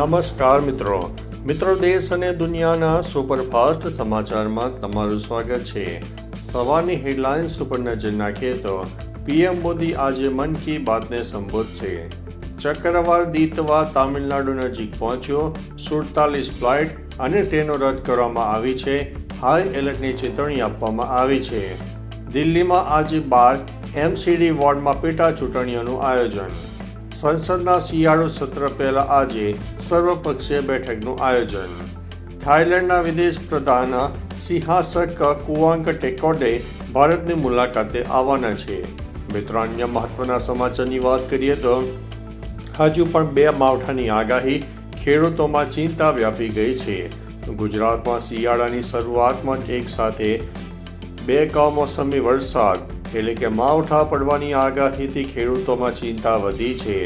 નમસ્કાર મિત્રો. મિત્રો દેશ અને દુનિયાના સુપરફાસ્ટ સમાચારમાં તમારું સ્વાગત છે. સવારની હેડલાઇન્સ ઉપર નજર નાખીએ તો પીએમ મોદી આજે મન કી બાતને સંબોધશે. ચક્રવાર દીતવા તામિલનાડુ નજીક પહોંચ્યો. સુડતાલીસ ફ્લાઇટ અને ટ્રેનો રદ કરવામાં આવી છે. હાઈ એલર્ટની ચેતવણી આપવામાં આવી છે. દિલ્હીમાં આજે બાર એમસીડી વોર્ડમાં પેટા ચૂંટણીઓનું આયોજન. સંસદના શિયાળુ સત્ર પહેલા આજે સર્વપક્ષીય બેઠકનું આયોજન. થાઇલેન્ડના વિદેશ પ્રધાન સિંહાસક કુવાંક ટેકોડે ભારતની મુલાકાતે આવવાના છે. મિત્રો, અન્ય મહત્વના સમાચારની વાત કરીએ તો, હજુ પણ બે માવઠાની આગાહી ખેડૂતોમાં ચિંતા વ્યાપી ગઈ છે. ગુજરાતમાં શિયાળાની શરૂઆતમાં એક સાથે બે કમોસમી વરસાદ એટલે કે માવઠા પડવાની આગાહીથી ખેડૂતોમાં ચિંતા વધી છે.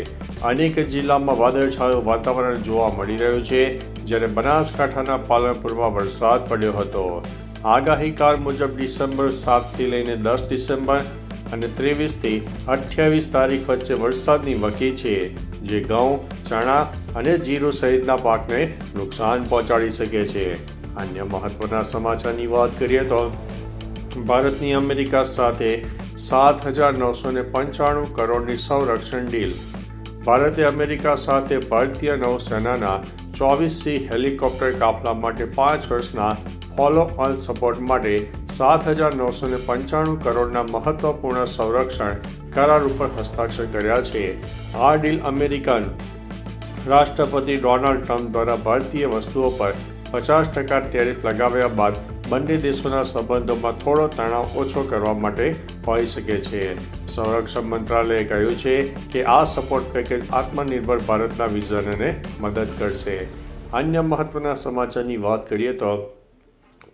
અનેક જિલ્લામાં વાદળછાયું વાતાવરણ જોવા મળી રહ્યું છે, જ્યારે બનાસકાંઠાના પાલનપુરમાં વરસાદ પડ્યો હતો. આગાહીકાર મુજબ ડિસેમ્બર સાતથી લઈને દસ ડિસેમ્બર અને ત્રેવીસથી અઠ્યાવીસ તારીખ વચ્ચે વરસાદની વકી છે, જે ઘઉં, ચણા અને જીરું સહિતના પાકને નુકસાન પહોંચાડી શકે છે. અન્ય મહત્વના સમાચારની વાત કરીએ તો ભારતની અમેરિકા સાથે સાત હજાર નવસો ને પંચાણું કરોડની સંરક્ષણ ડીલ. ભારતે અમેરિકા સાથે ભારતીય નૌસેનાના ચોવીસથી હેલિકોપ્ટર કાફલા માટે પાંચ વર્ષના ફોલો ઓન સપોર્ટ માટે સાત હજાર નવસો ને પંચાણું કરોડના મહત્વપૂર્ણ સંરક્ષણ કરાર ઉપર હસ્તાક્ષર કર્યા છે. આ ડીલ અમેરિકન રાષ્ટ્રપતિ ડોનાલ્ડ ટ્રમ્પ દ્વારા ભારતીય વસ્તુઓ પર પચાસ ટકા ટેરિફ લગાવ્યા બાદ બંને દેશોના સંબંધોમાં થોડો તણાવ ઓછો કરવા માટે હોઈ શકે છે. સંરક્ષણ મંત્રાલયે કહ્યું છે કે આ સપોર્ટ પેકેજ આત્મનિર્ભર ભારતના વિઝનને મદદ કરશે. અન્ય મહત્વના સમાચારની વાત કરીએ તો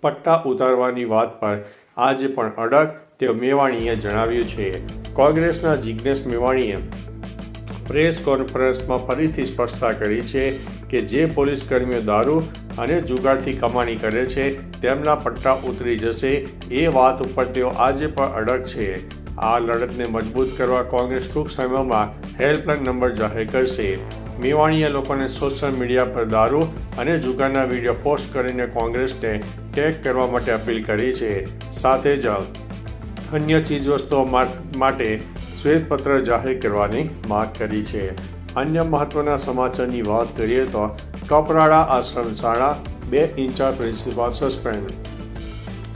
પટ્ટા ઉતારવાની વાત પર આજે પણ અડગ તેઓ મેવાણીએ જણાવ્યું છે. કોંગ્રેસના જિજ્ઞેશ મેવાણીએ પ્રેસ કોન્ફરન્સમાં ફરીથી સ્પષ્ટતા કરી છે કે જે પોલીસ કર્મીઓ દારૂ અને જુગારથી કમાણી કરે છે, તેમના પટ્ટા ઉતરી જશે. એ વાત ઉપર તેઓ આજે પણ અડગ છે. આ લડતને મજબૂત કરવા કોંગ્રેસ ટૂંક સમયમાં હેલ્પલાઇન નંબર જાહેર કરશે. મેવાણીએ લોકોને સોશિયલ મીડિયા પર દારૂ અને જુગારના વીડિયો પોસ્ટ કરીને કોંગ્રેસને ટેગ કરવા માટે અપીલ કરી છે. સાથે જ અન્ય ચીજવસ્તુઓ માટે શ્વેતપત્ર જાહેર કરવાની માંગ કરી છે. અન્ય મહત્વના સમાચારની વાત કરીએ તો કપરાડા આશ્રમ શાળા બે ઇન્ચાર્જ પ્રિન્સિપાલ સસ્પેન્ડ.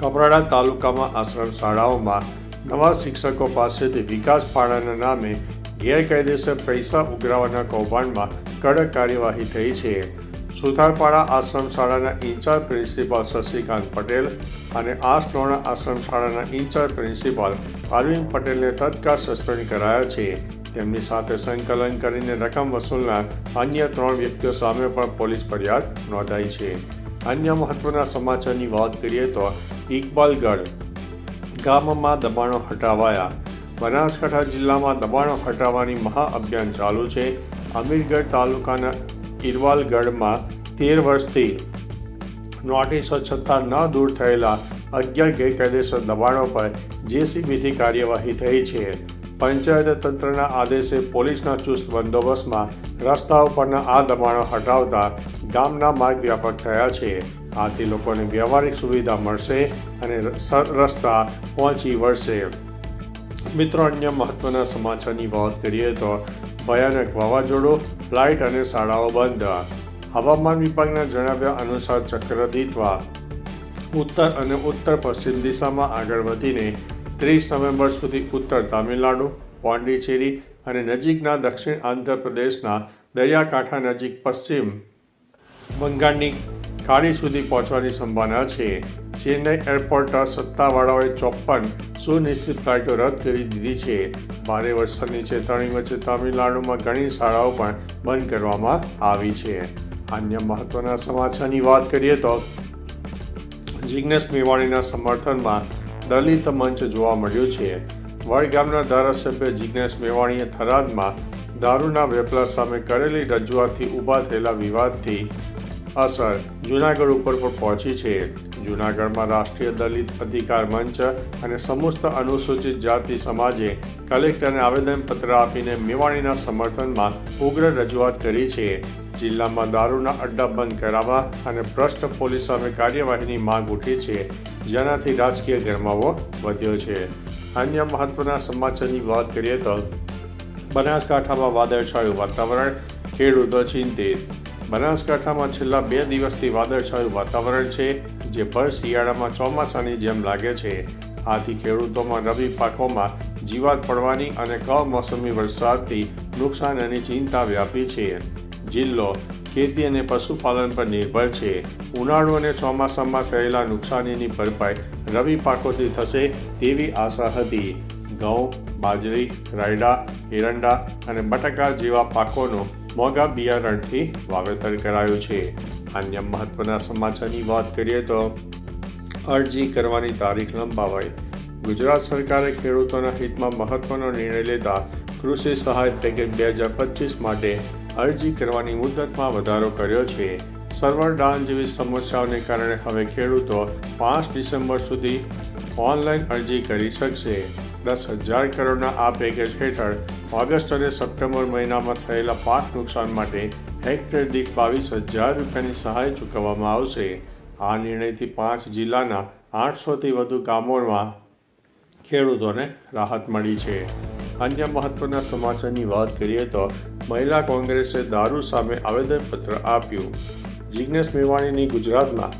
કપરાડા તાલુકામાં આશ્રમ શાળાઓમાં નવા શિક્ષકો પાસેથી વિકાસ ફાળાના નામે ગેરકાયદેસર પૈસા ઉઘરાવવાના કૌભાંડમાં કડક કાર્યવાહી થઈ છે. સુથારપાડા આશ્રમ શાળાના ઇન્ચાર્જ પ્રિન્સિપાલ શશિકાંત પટેલ અને આસનોણા આશ્રમ શાળાના ઇન્ચાર્જ પ્રિન્સિપાલ અરવિંદ પટેલને તત્કાળ સસ્પેન્ડ કરાયા છે. તેમની સાથે સંકલન કરીને રકમ વસૂલનાર અન્ય ત્રણ વ્યક્તિઓ સામે પણ પોલીસ ફરિયાદ નોંધાઈ છે. અન્ય મહત્વના સમાચારની વાત કરીએ તો ઇકબાલગઢ ગામમાં દબાણો હટાવાયા. બનાસકાંઠા જિલ્લામાં દબાણો હટાવવાની મહાઅભિયાન ચાલુ છે. અમીરગઢ તાલુકાના ઇરવાલગઢમાં તેર વર્ષથી નોટિસો છતાં ન દૂર થયેલા અગિયાર ગેરકાયદેસર દબાણો પર જેસીબીથી કાર્યવાહી થઈ છે. પંચાયત તંત્રના આદેશે પોલીસના ચુસ્ત બંદોબસ્તમાં રસ્તાઓ પરના આ દબાણો હટાવતા ગામના માર્ગ વ્યાપક થયા છે. આથી લોકોને વ્યવહારિક સુવિધા મળશે અને રસ્તા પહોંચી વળશે. મિત્રો, અન્ય મહત્વના સમાચારની વાત કરીએ તો ભયાનક વાવાઝોડું, ફ્લાઇટ અને શાળાઓ બંધ. હવામાન વિભાગના જણાવ્યા અનુસાર ચક્રદીત્વા ઉત્તર અને ઉત્તર પશ્ચિમ દિશામાં આગળ વધીને ત્રીસ નવેમ્બર સુધી ઉત્તર તામિલનાડુ, પોંડિચેરી અને નજીકના દક્ષિણ આંધ્રપ્રદેશના દરિયાકાંઠા નજીક પશ્ચિમ બંગાળની ખાડી સુધી પહોંચવાની સંભાવના છે. ચેન્નઈ એરપોર્ટ સત્તાવાળાઓએ ચોપ્પન સુનિશ્ચિત ફ્લાઇટો રદ કરી દીધી છે. ભારે વરસાદની ચેતવણી વચ્ચે તામિલનાડુમાં ઘણી શાળાઓ પણ બંધ કરવામાં આવી છે. અન્ય મહત્વના સમાચારની વાત કરીએ તો જિગ્નેશ મેવાણીના સમર્થનમાં દલિત મંચ જોવા મળ્યું છે. વડગામના ધારાસભ્ય જિગ્નેશ મેવાણીએ થરાદમાં દારૂના વેપલા સામે કરેલી રજૂઆતથી ઊભા થયેલા વિવાદથી અસર જૂનાગઢ ઉપર પણ પહોંચી છે. જૂનાગઢમાં રાષ્ટ્રીય દલિત અધિકાર મંચ અને સમસ્ત અનુસૂચિત જાતિ સમાજે કલેક્ટરને આવેદનપત્ર આપીને મેવાણીના સમર્થનમાં ઉગ્ર રજૂઆત કરી છે. જિલ્લામાં દારૂના અડ્ડા બંધ કરાવવા અને ભ્રષ્ટ પોલીસ સામે કાર્યવાહીની માંગ ઉઠી છે. જેનાથી રાજકીય ગરમાવો વધ્યો છે. અન્ય મહત્વના સમાચારની વાત કરીએ તો બનાસકાંઠામાં વાદળછાયું વાતાવરણ, ખેડૂતો ચિંતિત. બનાસકાંઠામાં છેલ્લા બે દિવસથી વાદળછાયું વાતાવરણ છે. જે ભર શિયાળામાં ચોમાસાની જેમ લાગે છે. આથી ખેડૂતોમાં રવિ પાકોમાં જીવાત પડવાની અને કમોસમી વરસાદથી નુકસાનની ચિંતા વ્યાપી છે. જિલ્લો ખેતી અને પશુપાલન પર નિર્ભર છે. ઉનાળુ અને ચોમાસામાં થયેલા નુકસાનીની ભરપાઈ રવિ પાકોથી થશે તેવી આશા હતી. ઘઉં, બાજરી, રાયડા, એરંડા અને બટાકા જેવા પાકોનું મોંઘા બિયારણથી વાવેતર કરાયું છે. અન્ય મહત્વના સમાચારની વાત કરીએ તો અરજી કરવાની તારીખ લંબાવાઈ. ગુજરાત સરકારે ખેડૂતોના હિતમાં મહત્વનો નિર્ણય લેતા કૃષિ સહાય પેકેજ બે હજાર પચીસ માટે અરજી કરવાની મુદતમાં વધારો કર્યો છે. સર્વર ડાઉન જેવી સમસ્યાઓને કારણે હવે ખેડૂતો પાંચ ડિસેમ્બર સુધી ઓનલાઈન અરજી કરી શકશે. દસ હજાર કરોડના આ પેકેજ હેઠળ ઓગસ્ટ અને સપ્ટેમ્બર મહિનામાં થયેલા પાક નુકસાન માટે હેક્ટર દીઠ બાવીસ હજાર રૂપિયાની સહાય ચૂકવવામાં આવશે. આ નિર્ણયથી પાંચ જિલ્લાના આઠસોથી વધુ ગામોમાં ખેડૂતોને રાહત મળી છે. અન્ય મહત્વના સમાચારની વાત કરીએ તો મહિલા કોંગ્રેસે દારૂ સામે આવેદનપત્ર આપ્યું. જિજ્ઞેશ મેવાણીની ગુજરાતમાં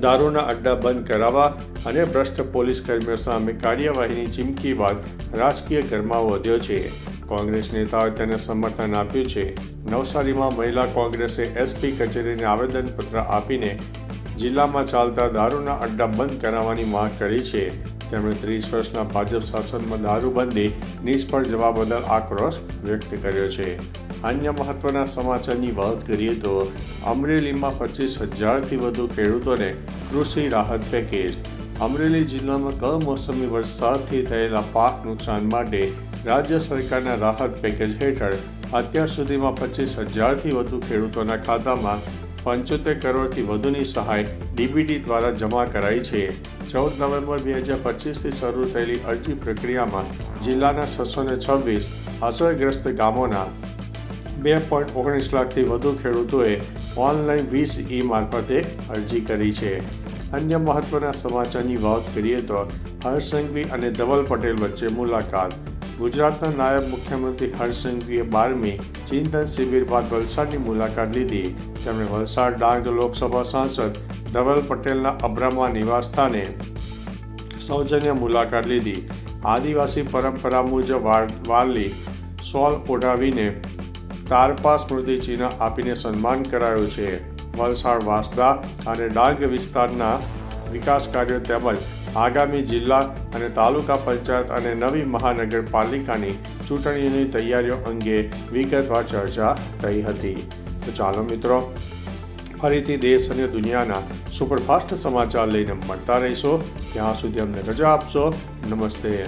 દારૂના અડ્ડા બંધ કરાવવા અને ભ્રષ્ટ પોલીસ કર્મીઓ સામે કાર્યવાહીની ચીમકી બાદ રાજકીય ગરમાવો વધ્યો છે. કોંગ્રેસ નેતાઓએ તેને સમર્થન આપ્યું છે. નવસારીમાં મહિલા કોંગ્રેસે એસપી કચેરીને આવેદનપત્ર આપીને જિલ્લામાં ચાલતા દારૂના અડ્ડા બંધ કરાવવાની માંગ કરી છે. તેમણે ત્રીસ વર્ષના ભાજપ શાસનમાં દારૂબંધી, નિષ્ફળ જવા બદલ આક્રોશ વ્યક્ત કર્યો છે. અન્ય મહત્વના સમાચારની વાત કરીએ તો અમરેલીમાં પચીસ હજારથી વધુ ખેડૂતોને કૃષિ રાહત પેકેજ. અમરેલી જિલ્લામાં કમોસમી વરસાદથી થયેલા પાક નુકસાન માટે રાજ્ય સરકારના રાહત પેકેજ હેઠળ અત્યાર સુધીમાં પચીસ હજારથી વધુ ખેડૂતોના ખાતામાં પંચોતેર કરોડથી વધુની સહાય ડીબીટી દ્વારા જમા કરાઈ છે. ચૌદ નવેમ્બર બે હજાર પચીસથી શરૂ થયેલી અરજી પ્રક્રિયામાં જિલ્લાના છસો ને છવ્વીસ અસરગ્રસ્ત ગામોના બે પોઈન્ટ ઓગણીસ લાખથી વધુ ખેડૂતોએ ઓનલાઈન વીસ ઈ મારફતે અરજી કરી છે. અન્ય મહત્વના સમાચારની વાત કરીએ તો હર્ષ અને ધવલ પટેલ વચ્ચે મુલાકાત. ગુજરાતના નાયબ મુખ્યમંત્રી હર્ષ બારમી ચિંતન શિબિર બાદ વલસાડની મુલાકાત લીધી. તેમણે વલસાડ ડાંગ લોકસભા સાંસદ ધવલ પટેલના અબ્રામા નિવાસસ્થાને સૌજન્ય મુલાકાત લીધી. આદિવાસી પરંપરા મુજબ વારલી સોલ ઓઢાવીને તારપા સ્મૃતિ ચિહ્ન આપીને સન્માન કરાયું છે. વલસાડ વાસદા અને ડાંગ વિસ્તારના વિકાસ કાર્યો તેમજ આગામી જિલ્લા અને તાલુકા પંચાયત અને નવી મહાનગરપાલિકાની ચૂંટણીઓની તૈયારીઓ અંગે વિગતવાર ચર્ચા થઈ હતી. તો ચાલો મિત્રો, ફરીથી દેશ અને દુનિયાના સુપરફાસ્ટ સમાચાર લઈને મળતા રહીશો. ત્યાં સુધી અમને રજા આપશો. નમસ્તે.